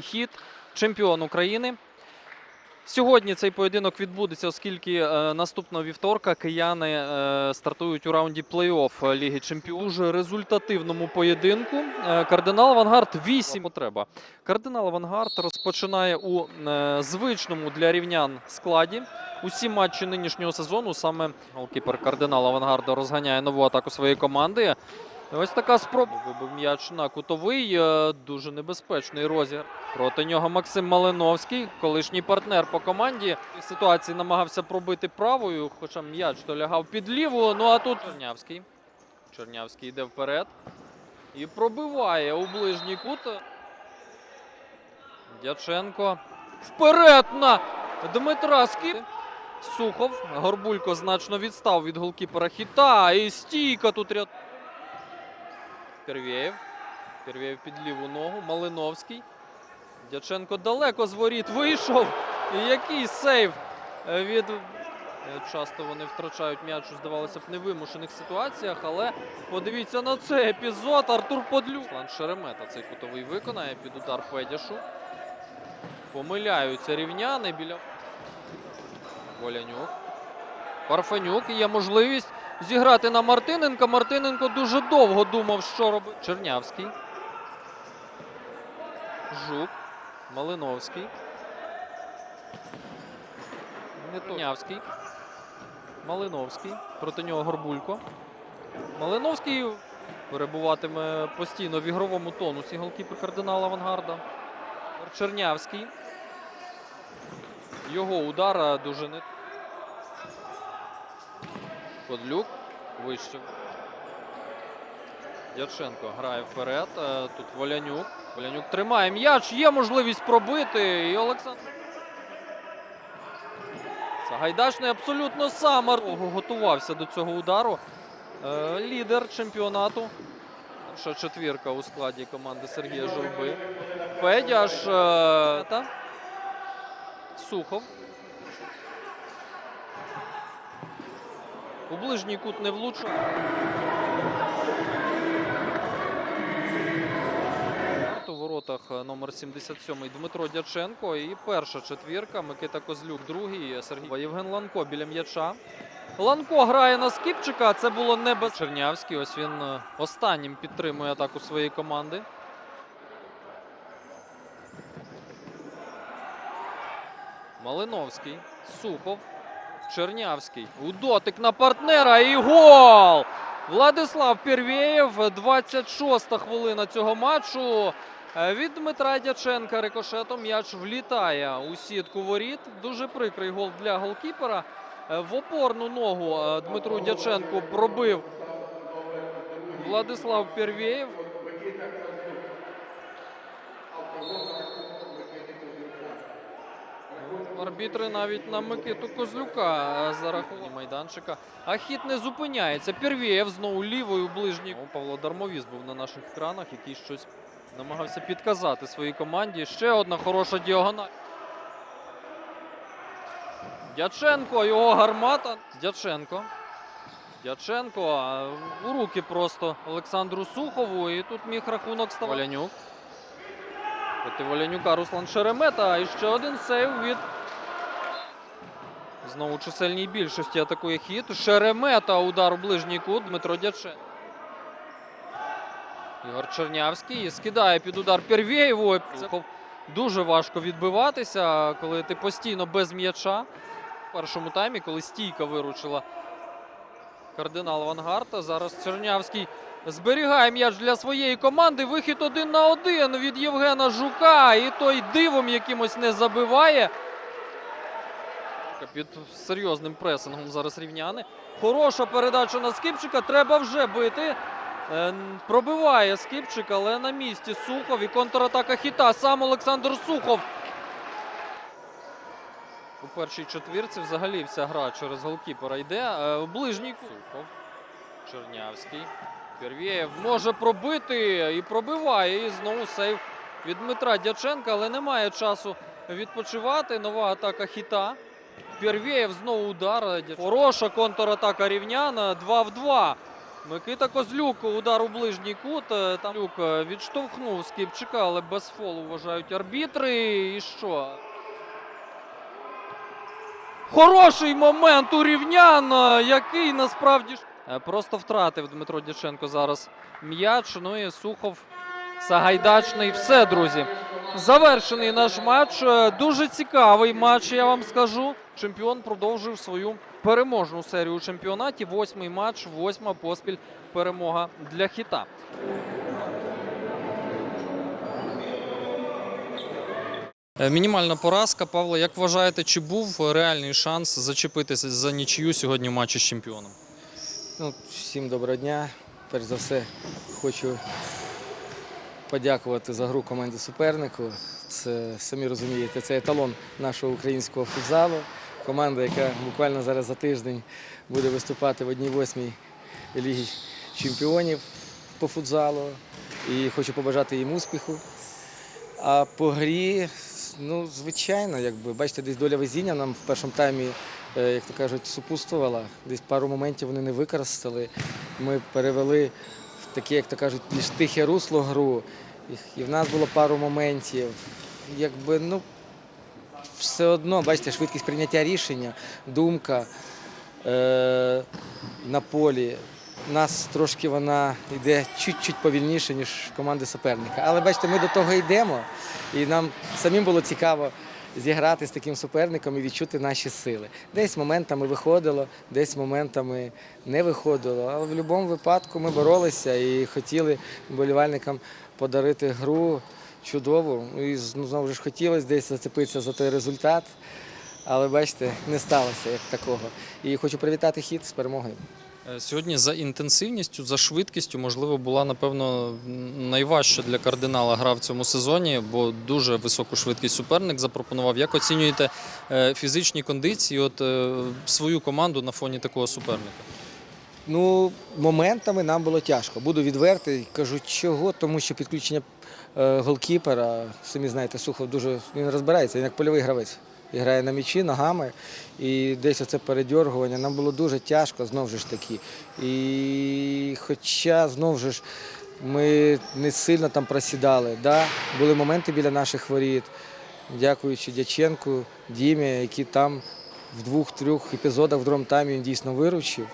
Вячеслав хід, чемпіон України. Сьогодні цей поєдинок відбудеться, оскільки е, наступного вівторка кияни е, стартують у раунді плей-офф Ліги Чемпіонів. Дуже результативному поєдинку. Е, кардинал Авангард 8 потреба. Кардинал Авангард розпочинає у звичному для рівнян складі. Усі матчі нинішнього сезону саме голкіпер кардинал Авангарда розганяє нову атаку своєї команди. Ось така спроба. Вибив м'яч на кутовий. е, Дуже небезпечний розігр. Проти нього Максим Малиновський, колишній партнер по команді. В ситуації намагався пробити правою, хоча м'яч то лягав під ліву. Ну а тут Чернявський. Чернявський йде вперед. І пробиває у ближній кут. Дяченко. Вперед на Дмитра Скіп. Сухов. Горбулько значно відстав від голкіпера хіта. І стійка тут ряд. Первєєв. Первєєв під ліву ногу. Малиновський. Дяченко далеко з воріт вийшов. Який сейв е, від. Е, Часто вони втрачають м'яч здавалося б, невимушених ситуаціях, але подивіться на цей епізод. Артур Подлюк. Руслан Шеремета цей кутовий виконає під удар Федяшу. Помиляються рівняни біля Волянюк. Парфенюк. Є можливість зіграти на Мартиненка. Мартиненко дуже довго думав, що робити. Чернявський. Жук. Малиновський. Чернявський. Малиновський. Проти нього Горбулько. Малиновський перебуватиме постійно в ігровому тонусі голкіпер кардинала Авангарда. Чернявський. Його удар е, дуже не. Подлюк вище. Дяченко грає вперед. Е, Тут Волянюк. Волянюк тримає м'яч. Є можливість пробити. І Олександр. Сагайдачний абсолютно сам готувався до цього удару. Е, Лідер чемпіонату. Перша четвірка у складі команди Сергія Журби. Федяш. е. Сухов. У ближній кут не влучив. У воротах е, номер 77 Дмитро Дяченко. І перша четвірка. Микита Козлюк, другий. Сергій Євген Ланко біля м'яча. Ланко грає на Скіпчика. Це було не без Чернявський. Ось він е, останнім підтримує атаку своєї команди. Малиновський, Сухов, Чернявський. У дотик на партнера і гол! Владислав Первєєв, 26-та хвилина цього матчу. Е, Від Дмитра Дяченка рикошетом м'яч влітає у сітку воріт. Дуже прикрий гол для голкіпера. Е, В опорну ногу е, Дмитру Дяченку пробив Владислав Первєєв. Арбітри навіть на Микиту Козлюка е, зарахували майданчика. А хід не зупиняється. Первєєв знову лівою ближній. О, Павло Дармовіс був на наших екранах, який щось намагався підказати своїй команді. Ще одна хороша діагональ. Дяченко, його гармата. Дяченко. Дяченко у руки просто Олександру Сухову. І тут міг рахунок ставати. Волянюк. Проти Волянюка Руслан Шеремета. І ще один сейв від Знову чисельній більшості атакує хід. Шеремета удар у ближній кут Дмитро Дячен. Ігор Чернявський скидає під удар Первєєву. Дуже важко відбиватися, коли ти постійно без м'яча. В першому таймі, коли стійка виручила кардинал Авангарта. Зараз Чернявський зберігає м'яч для своєї команди. Вихід один на один від Євгена Жука. І той дивом якимось не забиває. Під серйозним пресингом зараз рівняни. Хороша передача на Скіпчика. Треба вже бити. Е, Пробиває Скіпчик, але на місці Сухов і контратака хіта. Сам Олександр Сухов. У першій четвірці взагалі вся гра через голкіпера йде. Е, ближній. Сухов. Чернявський. Первєєв може пробити і пробиває. І знову сейв від Дмитра Дяченка, але немає часу відпочивати. Нова атака хіта. Первєєв знову удар. Хороша контратака рівняна. 2 в 2. Микита Козлюк, удар у ближній кут. Е, Там Люк е, відштовхнув Скіпчика, але без фолу вважають арбітри. І що? Хороший момент у рівнян, е, який насправді просто втратив Дмитро Дяченко зараз м'яч. Ну і Сухов Сагайдачний. Все, друзі. Завершений наш матч. Е, Дуже цікавий матч, я вам скажу. Чемпіон продовжив свою переможну серію у чемпіонаті. Восьмий матч, восьма поспіль перемога для хіта. Е, Мінімальна поразка. Павло, як вважаєте, чи був реальний шанс зачепитися за нічию сьогодні в матчі з чемпіоном? Ну, всім доброго дня. Перш за все, хочу подякувати за гру команді супернику. Це самі розумієте, це еталон нашого українського футзалу. Команда, яка буквально зараз за тиждень буде виступати в одній восьмій лігі чемпіонів по футзалу. І хочу побажати їм успіху. А по грі, ну, звичайно, якби бачите, десь доля везіння нам в першому таймі, е, як то кажуть, супутствувала. Десь пару моментів вони не використали. Ми перевели таке, як то кажуть, більш тихе русло гру. І- в нас було пару моментів. Якби, ну, все одно, бачите, швидкість прийняття рішення, думка е- на полі. Нас трошки вона йде чуть-чуть повільніше, ніж команди суперника. Але бачите, ми до того йдемо, і нам самим було цікаво зіграти з таким суперником і відчути наші сили. Десь моментами виходило, десь моментами не виходило. Але в будь-якому випадку ми боролися і хотіли вболівальникам подарити гру чудову. І ну, знову ж хотілося десь зацепитися за той результат. Але бачите, не сталося як такого. І хочу привітати хід з перемогою. Е, Сьогодні за інтенсивністю, за швидкістю, можливо, була напевно найважча для кардинала гра в цьому сезоні, бо дуже високу швидкість суперник запропонував. Як оцінюєте е, фізичні кондиції, от е, свою команду на фоні такого суперника? Ну, моментами нам було тяжко. Буду відвертий, кажу, чого, тому що підключення голкіпера, самі знаєте, Сухов дуже він розбирається, він як польовий гравець. І грає на м'ячі ногами, і десь оце передьоргування. Нам було дуже тяжко, знову ж таки. І хоча знову ж ми не сильно там просідали. Да? Були моменти біля наших воріт, дякуючи Дяченку, Дімі, які там в двох-трьох епізодах в другому таймі він дійсно виручив.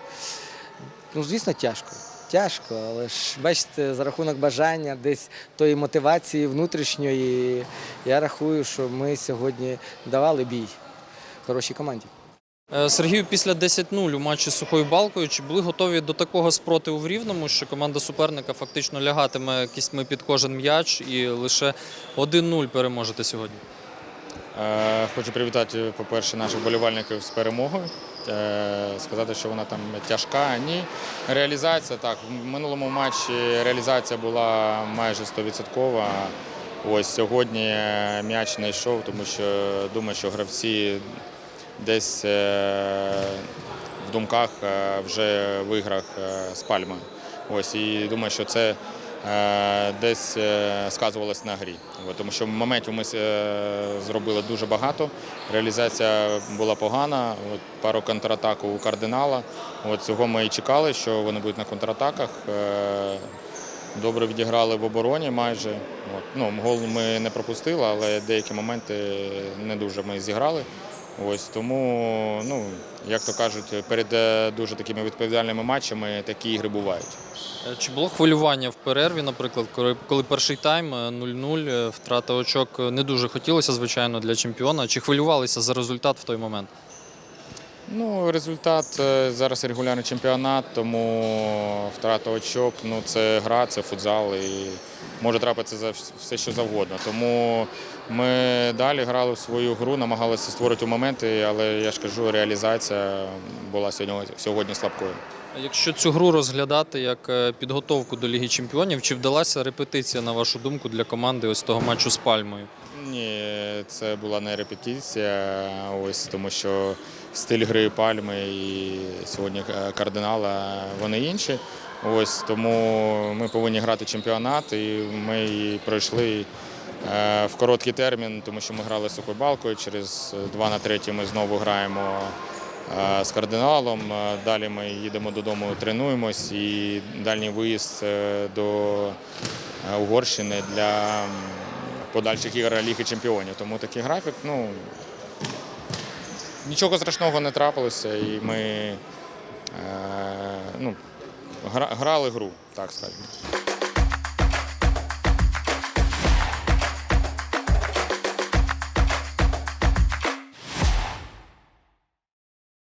Ну, звісно, тяжко. Тяжко, але ж бачите, за рахунок бажання, десь тої мотивації внутрішньої, я рахую, що ми сьогодні давали бій хорошій команді. Е, Сергію, після 10-0 у матчі з сухою балкою, чи були готові до такого спротиву в рівному, що команда суперника фактично лягатиме кістьми під кожен м'яч і лише 1-0 переможете сьогодні? Е, Хочу привітати, по-перше, наших болівальників з перемогою. Е, Сказати, що вона там тяжка. Ні. Реалізація так. В минулому матчі реалізація була майже 100%. Ось сьогодні е, м'яч не йшов, тому що думаю, що гравці десь в думках вже в іграх з пальмою. Ось і думаю, що це десь е, сказувалось на грі. Тому що моментів ми е, зробили дуже багато. Реалізація була погана. Пару контратак у кардинала. Цього ми і чекали, що вони будуть на контратаках. Е, Добре відіграли в обороні майже. Ну, гол ми не пропустили, але деякі моменти не дуже ми зіграли. Ось тому, ну як то кажуть, перед е, дуже такими відповідальними матчами такі ігри бувають. Е, Чи було хвилювання в перерві, наприклад, коли, перший тайм е, 0-0, е, втрата очок не дуже хотілося, звичайно, для чемпіона. Чи хвилювалися за результат в той момент? Ну, результат е, зараз регулярний чемпіонат, тому втрата очок ну це гра, це футзал і може трапитися за все, що завгодно. Тому ми далі грали в свою гру, намагалися створити моменти, але я ж кажу, реалізація була сьогодні, сьогодні слабкою. Якщо цю гру розглядати як е, підготовку до Ліги Чемпіонів, чи вдалася репетиція, на вашу думку, для команди ось того матчу з Пальмою? Ні, це була не репетиція, ось тому що стиль гри пальми і сьогодні е, кардинала вони інші. Ось тому ми повинні грати чемпіонат, і ми пройшли е, в короткий термін, тому що ми грали з сухою балкою. Через 2 на 3 ми знову граємо е, з кардиналом. Далі ми їдемо додому, тренуємось і дальній виїзд до Угорщини для подальших ігор Ліги Чемпіонів. Тому такий графік. Ну, нічого страшного не трапилося, і ми е, ну, гра- грали гру, так скажемо.